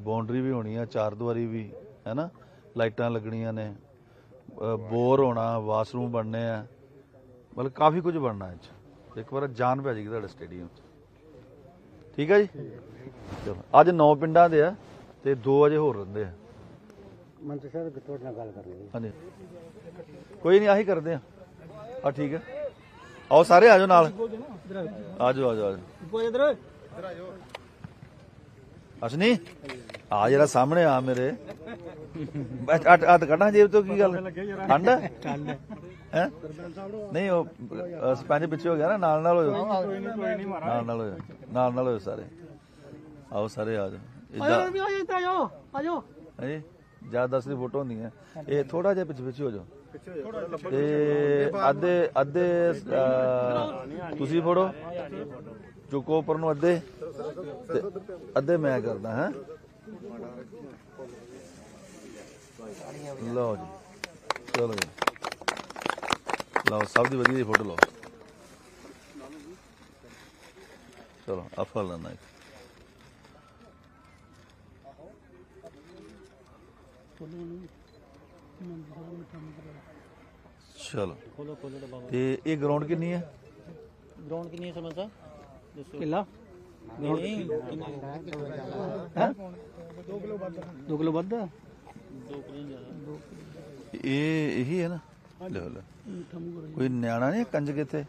ਬਾਉਂਡਰੀ ਵੀ ਹੋਣੀ ਆ ਚਾਰ ਦੀਵਾਰੀ ਵੀ ਹੈ ਨਾ? ਲਾਈਟਾਂ ਲੱਗਣੀਆਂ ਨੇ ਬੋਰ ਹੋਣਾ ਵਾਸ਼ਰੂਮ ਬਣਨੇ ਆ। ਮਤਲਬ ਕਾਫੀ ਕੁਝ ਬਣਨਾ ਇਹ ਚ ਇੱਕ ਵਾਰ ਜਾਨ ਪੈ ਜਾਏਗੀ ਤੁਹਾਡੇ ਸਟੇਡੀਅਮ 'ਚ। ਠੀਕ ਹੈ ਜੀ? ਚਲੋ ਅੱਜ 9 ਪਿੰਡਾਂ ਦੇ ਆ। ਤੇ 2 ਅਜੇ ਹੋਰ ਰਹਿੰਦੇ ਆ। ਮੰਤਰੀ ਸਾਹਿਬ ਤੁਹਾਡੇ ਨਾਲ ਗੱਲ ਕਰਨੀ ਹੈ ਹਾਂਜੀ। ਕੋਈ ਨਹੀਂ ਆਹੀ ਕਰਦੇ ਆ। ਆ ਠੀਕ ਹੈ ਆਓ ਸਾਰੇ ਆਜੋ ਨਾਲ। ਆਜੋ ਆਜੋ ਆਜੋ। ਕੋਈ ਇਧਰ ਅਸ਼ਨੀ ਆ ਜਰਾ ਸਾਹਮਣੇ ਆ ਮੇਰੇ। ਬਸ ਅੱਟ ਅੱਟ ਕੱਢਾਂ ਜੇਬ ਤੋਂ ਕੀ ਗੱਲ? ਠੰਡ ਹੈ? ਨਹੀਂ ਉਹ ਸਪੰਜ ਪਿੱਛੇ ਹੋ ਗਿਆ ਨਾ ਨਾਲ ਨਾਲ ਨਾਲ ਨਾਲ ਹੋਇਓ। ਨਾਲ ਨਾਲ ਹੋਇਓ ਸਾਰੇ। ਆਓ ਸਾਰੇ ਆ ਜਾਓ ਜ਼ਿਆਦਾ ਦਸ ਦੀ ਫੋਟੋ ਹੁੰਦੀ ਹੈ? ਇਹ ਥੋੜਾ ਜਿਹਾ ਪਿੱਛੇ ਪਿੱਛੇ ਹੋ ਜਾਓ। ਤੇ ਅੱਧੇ ਅੱਧੇ ਤੁਸੀਂ ਫੜੋ। ਚੁੱਕੋ ਉੱਪਰ ਨੂੰ ਅੱਧੇ। ਤੇ ਅੱਧੇ ਮੈਂ ਕਰਦਾ ਹਾਂ? ਲਓ ਜੀ। ਚਲੋ ਜੀ। ਲਓ ਸਭ ਦੀ ਵਧੀਆ ਫੋਟੋ ਲਓ। ਚਲੋ ਆਫਰ ਲੈਣਾ ਇੱਕ। ਚਲੋ। ਖੋਲੋ ਖੋਲੋ ਡੱਬਾ ਤੇ ਇਹ ਗਰਾਊਂਡ ਕਿੰਨੀ ਹੈ? ਗਰਾਊਂਡ ਕਿੰਨੀ ਹੈ ਸੁਣੋ ਸਰ ਦੱਸੋ। ਕਿੱਲਾ? ਨਹੀਂ 2 ਕਿਲੋ ਵੱਧ 2 ਕਿਲੋ ਵੱਧ 2 ਕਿਲੋ ਜ਼ਿਆਦਾ। ਇਹ ਇਹੀ ਹੈ ਨਾ? ਲੈ ਲੈ। ਕੋਈ ਨਿਆਣਾ ਨਹੀਂ ਕੰਜ ਕਿੱਥੇ?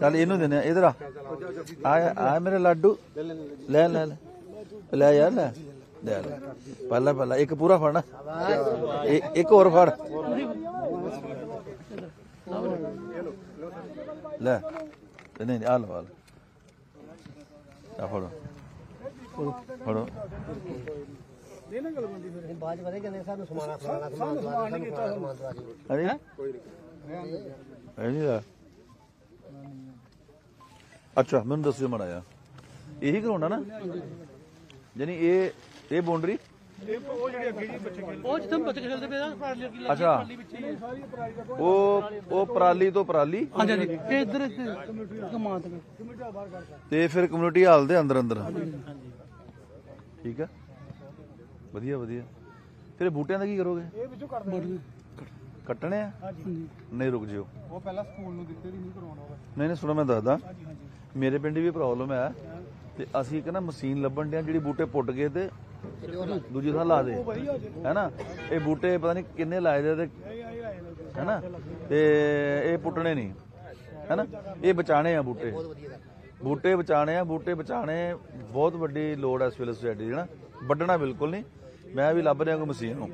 ਚੱਲ ਇਹਨੂੰ ਦਿੰਦੇ ਆ ਇਧਰ ਆ। ਆ ਆ ਮੇਰੇ ਲਾਡੂ। ਲੈ ਲੈ ਲੈ। ਲੈ ਯਾਰ ਲੈ। ਲੈ ਲੈ ਪਹਿਲਾ ਪਹਿਲਾ ਇੱਕ ਪੂਰਾ ਫੜਨਾ ਇਹ- ਇੱਕ ਹੋਰ ਫੜ। ਲੈ। ਨਹੀਂ ਨਹੀਂ ਆ ਲਓ ਆ ਲਓ। ਆ ਫੜੋ। ਫੜੋ। ਬਾਜ ਵਧੇ ਕਹਿੰਦੇ ਸਾਨੂੰ ਸਮਾਨਾ ਫਲਾਣਾ ਇਹ ਆ ਆ ਕਰਾਉਣਾ ਬਾਉਂਡਰੀ ਉਹ ਜਿੱਥੇ ਬੱਚੇ ਖੇਡਦੇ ਪਏ ਆ ਪਾਰਲੀ ਕੀ ਅੱਛਾ। ਉਹ ਉਹ ਪਰਾਲੀ ਤੋਂ ਪਰਾਲੀ। ਹਾਂਜੀ ਹਾਂਜੀ। ਇਹ ਇੱਧਰ ਕਮਾਂ ਤੱਕ ਤੇ। ਫਿਰ ਕਮਿਊਨਿਟੀ ਹਾਲ ਦੇ ਅੰਦਰ ਅੰਦਰ। ਠੀਕ ਹੈ ਵਧੀਆ ਵਧੀਆ। ਫਿਰ ਇਹ ਬੂਟਿਆਂ ਦਾ ਕੀ ਕਰੋਗੇ? ਇਹ ਵਿੱਚੋਂ ਕੱਟਣੇ ਆ? ਨਹੀਂ ਰੁਕ ਜਿਓ। ਉਹ ਪਹਿਲਾਂ ਸਕੂਲ ਨੂੰ ਦਿੱਤੇ ਨਹੀਂ ਕਰਵਾਉਣਾ ਹੋਗਾ ਨਹੀਂ ਨਹੀਂ ਸੁਣੋ ਮੈਂ ਦੱਸਦਾ। ਮੇਰੇ ਪਿੰਡ ਵੀ ਪ੍ਰੋਬਲਮ ਹੈ ਤੇ ਅਸੀਂ ਇੱਕ ਨਾ ਮਸ਼ੀਨ ਲੱਭਣ ਡਿਆ ਜਿਹੜੀ ਬੂਟੇ ਪੁੱਟ ਗਏ ਤੇ ਦੂਜੀ ਥਾਂ ਲਾ ਦੇ ਹੈਨਾ? ਇਹ ਬੂਟੇ ਪਤਾ ਨਹੀਂ ਕਿੰਨੇ ਲਾਏ ਦੇ ਤੇ ਹੈਨਾ? ਤੇ ਇਹ ਪੁੱਟਣੇ ਨਹੀਂ ਹੈਨਾ? ਇਹ ਬਚਾਣੇ ਆ ਬੂਟੇ। ਬੂਟੇ ਬਚਾਣੇ ਆ ਬੂਟੇ ਬਚਾਣੇ ਬਹੁਤ ਵੱਡੀ ਲੋੜ ਹੈ ਇਸ ਵੇਲੇ ਸੋਸਾਇਟੀ ਦੀ ਨਾ ਵੱਢਣਾ ਬਿਲਕੁਲ ਨਹੀਂ ਮੈਂ ਵੀ ਲੱਭ ਰਿਹਾ ਕੋਈ ਮਸ਼ੀਨ ਨੂੰ।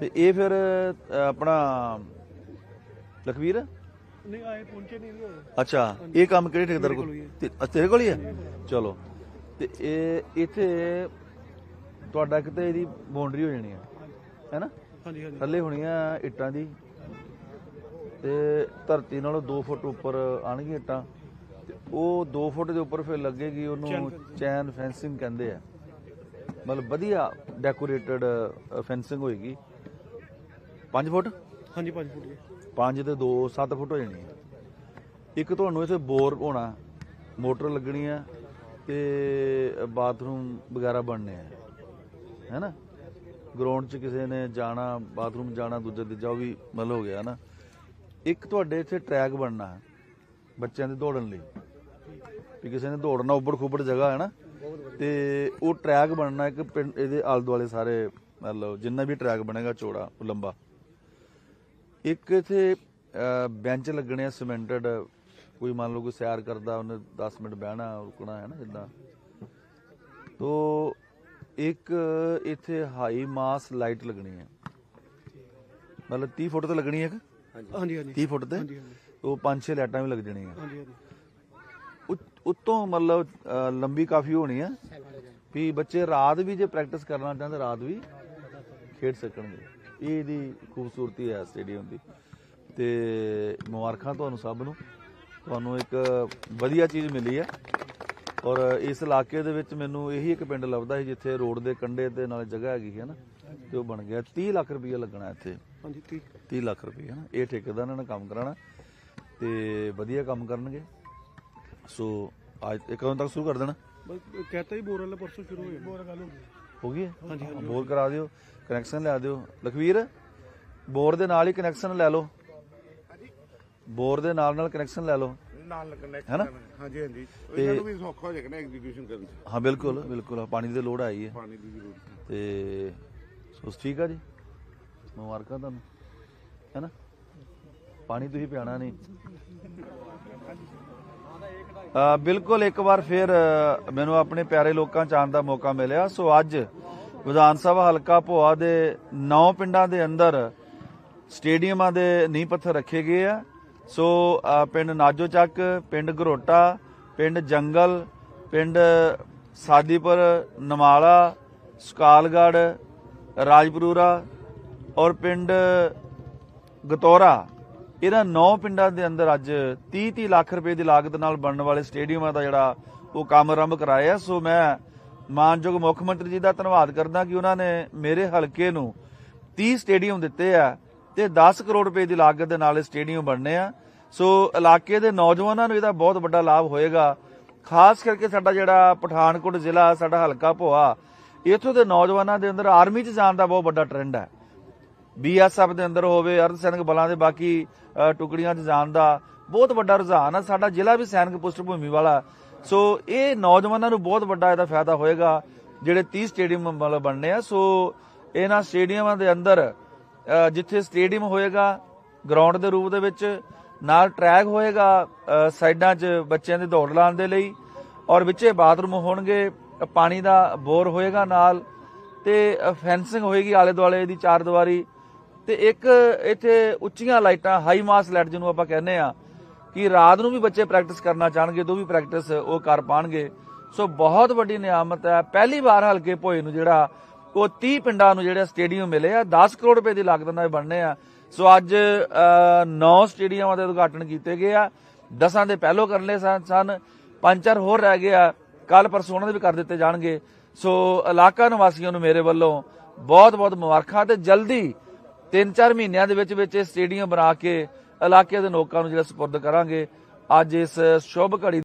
ਤੇ ਇਹ ਫਿਰ ਆਪਣਾ ਲਖਵੀਰ? ਨਹੀਂ ਆਏ ਪਹੁੰਚੇ ਨਹੀਂ ਅੱਛਾ ਇਹ ਕੰਮ ਕਿਹੜੇ ਠੇਕੇਦਾਰ ਕੋਲ? ਤੇਰੇ ਕੋਲ ਹੀ ਹੈ ਚਲੋ। ਤੇ ਇਹ ਇੱਥੇ ਤੁਹਾਡਾ ਕਿਤੇ ਇਹਦੀ ਬਾਉਂਡਰੀ ਹੋ ਜਾਣੀ ਹੈ ਹੈਨਾ? ਹਾਂਜੀ ਹਾਂਜੀ। ਥੱਲੇ ਹੋਣੀਆਂ ਇੱਟਾਂ ਦੀ ਤੇ ਧਰਤੀ ਨਾਲੋਂ 2 ਫੁੱਟ ਉੱਪਰ ਆਣਗੀਆਂ ਇੱਟਾਂ ਤੇ ਉਹ 2 ਫੁੱਟ ਦੇ ਉੱਪਰ ਫਿਰ ਲੱਗੇਗੀ ਉਹਨੂੰ ਚੈਨ ਫੈਂਸਿੰਗ ਕਹਿੰਦੇ ਆ। ਮਤਲਬ ਵਧੀਆ ਡੈਕੋਰੇਟਡ ਫੈਂਸਿੰਗ ਹੋਏਗੀ। 5 ਫੁੱਟ? ਹਾਂਜੀ 5 ਫੁੱਟ ਜੀ। 5 ਤੇ 2 7 ਫੁੱਟ ਹੋ ਜਾਣੀ ਹੈ ਇੱਕ ਤੁਹਾਨੂੰ ਇੱਥੇ ਬੋਰ ਹੋਣਾ ਮੋਟਰ ਲੱਗਣੀ ਆ ਤੇ ਬਾਥਰੂਮ ਵਗੈਰਾ ਬਣਨੇ ਆ। ਹੈਨਾ? ਗਰਾਊਂਡ 'ਚ ਕਿਸੇ ਨੇ ਜਾਣਾ ਬਾਥਰੂਮ ਜਾਣਾ, ਦੂਜਾ ਤੀਜਾ ਉਹ ਵੀ ਮਤਲਬ ਹੋ ਗਿਆ ਨਾ ਇੱਕ ਤੁਹਾਡੇ ਇੱਥੇ ਟਰੈਕ ਬਣਨਾ ਬੱਚਿਆਂ ਦੇ ਦੌੜਨ ਲਈ। ਵੀ ਕਿਸੇ ਨੇ ਦੌੜਨਾ ਉੱਬੜ ਖੁੱਬੜ ਜਗ੍ਹਾ ਹੈ ਨਾ ਤੇ ਉਹ ਟਰੈਕ ਬਣਨਾ ਇੱਕ ਪਿੰਡ, ਇਹਦੇ ਆਲੇ ਦੁਆਲੇ ਸਾਰੇ, ਮਤਲਬ ਜਿੰਨਾ ਵੀ ਟਰੈਕ ਬਣੇਗਾ, ਚੌੜਾ, ਲੰਬਾ। ਇੱਕ ਇਥੇ ਬੈਂਚ ਲੱਗਣੇ ਆ ਸਿਮੈਂਟਡ ਕੋਈ ਮੰਨ ਲਓ ਕੋਈ ਸੈਰ ਕਰਦਾ, ਉਹਨੇ 10 ਮਿੰਟ ਬਹਿਣਾ, ਰੁਕਣਾ ਹੈ ਨਾ ਜਿੱਦਾਂ। ਤੋ ਇੱਕ ਇੱਥੇ ਹਾਈ ਮਾਸ ਲਾਈਟ ਲੱਗਣੀ ਹੈ। ਮਤਲਬ 30 ਫੁੱਟ ਤੇ ਲੱਗਣੀ ਹੈ ਕਿ ਹਾਂਜੀ। ਹਾਂਜੀ 30 ਫੁੱਟ ਤੇ? ਉਹ ਪੰਜ ਛੇ ਲਾਈਟਾਂ ਵੀ ਲੱਗ ਜਾਣੀਆਂ। ਹਾਂਜੀ ਹਾਂਜੀ। ਉਤ- ਉੱਤੋਂ ਮਤਲਬ ਲੰਬੀ ਕਾਫੀ ਹੋਣੀ ਆ ਵੀ ਬੱਚੇ ਰਾਤ ਵੀ ਜੇ ਪ੍ਰੈਕਟਿਸ ਕਰਨਾ ਚਾਹੁੰਦੇ ਰਾਤ ਵੀ ਖੇਡ ਸਕਣਗੇ। ਇਹ ਇਹਦੀ ਖੂਬਸੂਰਤੀ ਹੈ ਸਟੇਡੀਅਮ ਦੀ। ਤੇ ਮੁਬਾਰਕਾਂ ਤੁਹਾਨੂੰ ਸਭ ਨੂੰ। ਤੁਹਾਨੂੰ ਇੱਕ ਵਧੀਆ ਚੀਜ਼ ਮਿਲੀ ਹੈ। ਔਰ ਇਸ ਇਲਾਕੇ ਦੇ ਵਿੱਚ ਮੈਨੂੰ ਇਹੀ ਇੱਕ ਪਿੰਡ ਲੱਭਦਾ ਸੀ ਜਿੱਥੇ ਰੋਡ ਦੇ ਕੰਢੇ ਤੇ ਨਾਲ ਜਗ੍ਹਾ ਹੈਗੀ ਹੈ ਨਾ ਤੇ ਉਹ ਬਣ ਗਿਆ। 30 ਲੱਖ ਰੁਪਏ ਲੱਗਣਾ ਇੱਥੇ। ਹਾਂਜੀ ਠੀਕ 30 ਲੱਖ ਰੁਪਏ ਹੈ ਨਾ ਇਹ ਠੇਕੇਦਾਰ ਨੇ ਕੰਮ ਕਰਾਣਾ ਤੇ ਵਧੀਆ ਕੰਮ ਕਰਨਗੇ। ਸੋ ਅੱਜ ਇੱਕ ਕਦੋਂ ਤੱਕ ਸ਼ੁਰੂ ਕਰ ਦੇਣਾ। ਬਸ ਕਹਤਾ ਹੀ ਬੋਰ ਵਾਲਾ ਪਰਸੋਂ ਸ਼ੁਰੂ ਹੋ ਜਾਣਾ ਬੋਰ ਗੱਲ ਹੋ ਗਈ ਹੋ ਗਈ ਹੈ? ਹਾਂਜੀ ਬੋਰ ਕਰਾ ਦਿਓ ਕਨੈਕਸ਼ਨ ਲਿਆ ਦਿਓ। ਲਖਵੀਰ ਬੋਰ ਦੇ ਨਾਲ ਹੀ ਕਨੈਕਸ਼ਨ ਲੈ ਲਓ। ਬੋਰ ਦੇ ਨਾਲ ਨਾਲ ਕਨੈਕਸ਼ਨ ਲੈ ਲਓ। ਨਾਲ ਕਨੈਕਟ ਹੈਨਾ? ਹਾਂਜੀ ਹਾਂਜੀ। ਇਹਨਾਂ ਨੂੰ ਵੀ ਸੌਖਾ ਹੋ ਜਾਏਗਾ ਨਾ ਐਗਜ਼ੀਕਿਊਸ਼ਨ ਕਰਨ ਚ। ਹਾਂ ਬਿਲਕੁਲ ਬਿਲਕੁਲ। ਪਾਣੀ ਦੀ ਲੋੜ ਆਈ ਹੈ। ਪਾਣੀ ਦੀ ਜ਼ਰੂਰਤ ਹੈ। ਤੇ ਸੋ ਠੀਕ ਆ ਜੀ। ਮੁਬਾਰਕਾਂ ਤੁਹਾਨੂੰ। ਹੈਨਾ? ਪਾਣੀ ਤੁਸੀਂ ਪਿਆਣਾ ਨਹੀਂ। ਅ, ਬਿਲਕੁਲ ਇੱਕ ਵਾਰ ਫਿਰ ਅ, ਮੈਨੂੰ ਆਪਣੇ ਪਿਆਰੇ ਲੋਕਾਂ ਚ ਆਉਣ ਦਾ ਮੌਕਾ ਮਿਲਿਆ। ਸੋ ਅੱਜ ਵਿਧਾਨ ਸਭਾ ਹਲਕਾ ਭੋਆ ਦੇ 9 ਪਿੰਡਾਂ ਦੇ ਅੰਦਰ ਸਟੇਡੀਅਮਾਂ ਦੇ ਨੀਂਹ ਪੱਥਰ ਰੱਖੇ ਗਏ ਆ। ਸੋ ਪਿੰਡ ਨਾਜੋ ਚੱਕ, ਪਿੰਡ ਘਰੋਟਾ ਪਿੰਡ ਜੰਗਲ, ਪਿੰਡ ਸਾਦੀਪੁਰ, ਨਮਾਲਾ ਸੁਕਾਲਗੜ ਰਾਜਪੁਰੂਰਾ ਔਰ ਪਿੰਡ ਗਤੌਰਾ। ਇਹਨਾਂ 9 ਪਿੰਡਾਂ ਦੇ ਅੰਦਰ ਅੱਜ 30-30 ਲੱਖ ਰੁਪਏ ਦੀ ਲਾਗਤ ਨਾਲ ਬਣਨ ਵਾਲੇ ਸਟੇਡੀਅਮਾਂ ਦਾ ਜਿਹੜਾ ਉਹ ਕੰਮ ਆਰੰਭ ਕਰਾਇਆ ਸੋ, ਮੈਂ ਮਾਨਯੋਗ ਮੁੱਖ ਮੰਤਰੀ ਜੀ ਦਾ ਧੰਨਵਾਦ ਕਰਦਾ ਕਿ ਉਹਨਾਂ ਨੇ ਮੇਰੇ ਹਲਕੇ ਨੂੰ 30 ਸਟੇਡੀਅਮ ਦਿੱਤੇ ਆ। ਤੇ 10 ਕਰੋੜ ਰੁਪਏ ਦੀ ਲਾਗਤ ਦੇ ਨਾਲ ਇਹ ਸਟੇਡੀਅਮ ਬਣਨੇ ਆ। ਸੋ ਇਲਾਕੇ ਦੇ ਨੌਜਵਾਨਾਂ ਨੂੰ ਇਹਦਾ ਬਹੁਤ ਵੱਡਾ ਲਾਭ ਹੋਏਗਾ। ਖਾਸ ਕਰਕੇ ਸਾਡਾ ਜਿਹੜਾ ਪਠਾਨਕੋਟ ਜ਼ਿਲ੍ਹਾ, ਸਾਡਾ ਹਲਕਾ ਭੋਆ, ਇੱਥੋਂ ਦੇ ਨੌਜਵਾਨਾਂ ਦੇ ਅੰਦਰ ਆਰਮੀ 'ਚ ਜਾਣ ਦਾ ਬਹੁਤ ਵੱਡਾ ਟ੍ਰੈਂਡ ਹੈ। ਬੀਐਸਐਫ ਦੇ ਅੰਦਰ ਹੋਵੇ ਅਰਧ ਸੈਨਿਕ ਬਲਾਂ ਦੇ ਬਾਕੀ ਟੁਕੜੀਆਂ 'ਚ ਜਾਣ ਦਾ ਬਹੁਤ ਵੱਡਾ ਰੁਝਾਨ ਆ। ਸਾਡਾ ਜ਼ਿਲ੍ਹਾ ਵੀ ਸੈਨਿਕ ਪੁਸ਼ਟ ਭੂਮੀ ਵਾਲਾ। ਸੋ ਇਹ ਨੌਜਵਾਨਾਂ ਨੂੰ ਬਹੁਤ ਵੱਡਾ ਇਹਦਾ ਫਾਇਦਾ ਹੋਏਗਾ, ਜਿਹੜੇ 30 ਸਟੇਡੀਅਮ ਮਤਲਬ ਬਣਨੇ ਆ। ਸੋ ਇਹਨਾਂ ਸਟੇਡੀਅਮਾਂ ਦੇ ਅੰਦਰ ਜਿੱਥੇ ਸਟੇਡੀਅਮ ਹੋਏਗਾ, ਗਰਾਊਂਡ ਦੇ ਰੂਪ ਦੇ ਵਿੱਚ, ਨਾਲ ਟਰੈਕ ਹੋਏਗਾ ਸਾਈਡਾਂ 'ਚ ਬੱਚਿਆਂ ਦੀ ਦੌੜ ਲਾਉਣ ਦੇ ਲਈ, ਔਰ ਵਿੱਚੇ ਬਾਥਰੂਮ ਹੋਣਗੇ, ਪਾਣੀ ਦਾ ਬੋਰ ਹੋਏਗਾ ਨਾਲ, ਤੇ ਫੈਂਸਿੰਗ ਹੋਏਗੀ ਆਲੇ ਦੁਆਲੇ ਦੀ ਚਾਰ ਦੀਵਾਰੀ, ਤੇ ਇੱਕ ਇੱਥੇ ਉੱਚੀਆਂ ਲਾਈਟਾਂ ਹਾਈ ਮਾਸ ਲਾਈਟ ਜਿਹਨੂੰ ਆਪਾਂ ਕਹਿੰਦੇ ਆ ਕਿ ਰਾਤ ਨੂੰ ਵੀ ਬੱਚੇ ਪ੍ਰੈਕਟਿਸ ਕਰਨਾ ਚਾਹਣਗੇ ਤਾਂ ਵੀ ਪ੍ਰੈਕਟਿਸ ਉਹ ਕਰ ਪਾਣਗੇ। ਸੋ ਬਹੁਤ ਵੱਡੀ ਨਿਆਮਤ ਹੈ, ਪਹਿਲੀ ਵਾਰ ਹਲਕੇ ਭੋਏ ਨੂੰ ਜਿਹੜਾ ਉਹ 30 ਪਿੰਡਾਂ ਨੂੰ ਜਿਹੜਾ ਸਟੇਡੀਅਮ ਮਿਲੇ ਆ 10 ਕਰੋੜ ਰੁਪਏ ਦੀ ਲਾਗਤ ਨਾਲ ਬਣਨੇ ਆ। ਸੋ ਅੱਜ 9 ਸਟੇਡੀਅਮਾਂ ਦੇ ਉਦਘਾਟਨ ਕੀਤੇ ਗਏ ਆ। ਦਸਾਂ ਦੇ ਪਹਿਲੋਂ ਕਰਨੇ ਸਨ ਸਨ। ਪੰਜ, ਚਾਰ ਹੋਰ ਰਹਿ ਗਏ ਆ। ਕੱਲ ਪਰਸੋਂ ਉਹਨਾਂ ਦੇ ਵੀ ਕਰ ਦਿੱਤੇ ਜਾਣਗੇ। ਸੋ ਇਲਾਕਾ ਨਿਵਾਸੀਆਂ ਨੂੰ ਮੇਰੇ ਵੱਲੋਂ ਬਹੁਤ ਬਹੁਤ ਮੁਬਾਰਕਾਂ ਤੇ ਜਲਦੀ 3-4 ਮਹੀਨਿਆਂ ਦੇ ਵਿੱਚ ਵਿੱਚ ਇਹ ਸਟੇਡੀਅਮ ਬਣਾ ਕੇ ਇਲਾਕੇ ਦੇ ਲੋਕਾਂ ਨੂੰ ਜਿਹੜਾ ਸਪੁਰਦ ਕਰਾਂਗੇ। ਅੱਜ ਇਸ ਸ਼ੁਭ ਘੜੀ